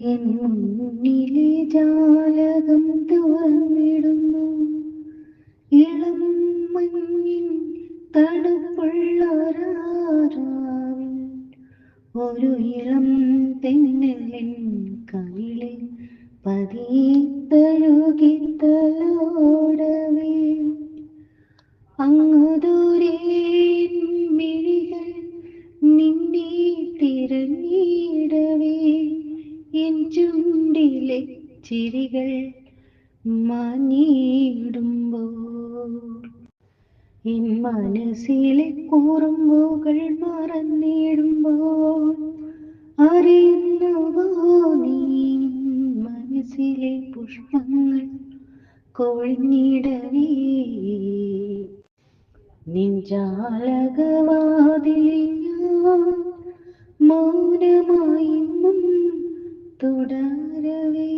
N മുന്നിലെ ജാലകം തുറന്നിടുന്നു. ഇളം മഞ്ഞിൻ തണുപ്പുള്ളൊരാറാവിൽ ഒരു ഇളം തെന്നലിൻ കവിളിൽ പതിത്തരുകിത്തലോടവേ അങ്ങുത ചുണ്ടിലെ ചിരികൾ മാഞ്ഞിടുമ്പോൾ എൻ മനസ്സിലെ കുറുമ്പുകൾ മറന്നിടുമ്പോൾ നീ മനസ്സിലെ പുഷ്പങ്ങൾ കൊഴിഞ്ഞിടവേ. നിഞ്ചാലകവാതിലിയ ഞാൻ ஆரவே